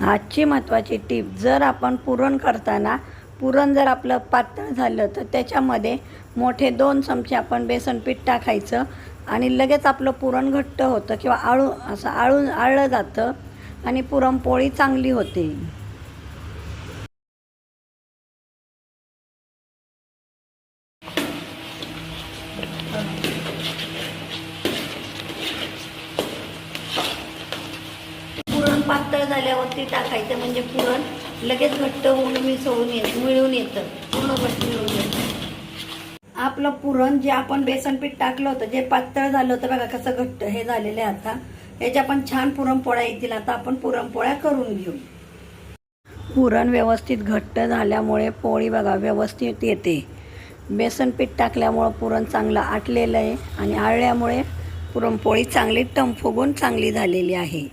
आजची महत्त्वाची टीप जर आपण पुरण करताना पुरण जर आपलं पातळ झालं तर त्याच्यामध्ये मोठे दोन चमचे आपण बेसन पीठ टाकायचं आणि लगेच आपलं पुरण घट्ट होतं किंवा आळू असं आळून आळलं जातं आणि पुरणपोळी चांगली होते. पुरण पातळ झाल्यावरती टाकायचं म्हणजे पुरण लगेच घट्ट होऊन मिसळून येत मिळून येतं. पूर्ण घट्ट मिळून येतं. आपलं पुरण जे आपण बेसन पीठ टाकलं होतं जे पातळ झालं होतं बघा कसं घट्ट हे झालेलं आहे आता. याच्या पण छान पुरणपोळ्या येतील आता आपण पुरणपोळ्या करून घेऊ. पुरण व्यवस्थित घट्ट झाल्यामुळे पोळी बघा व्यवस्थित येते. बेसन पीठ टाकल्यामुळं पुरण चांगलं आटलेलं आहे आणि आळल्यामुळे पुरणपोळी चांगली टम फुगून चांगली झालेली आहे.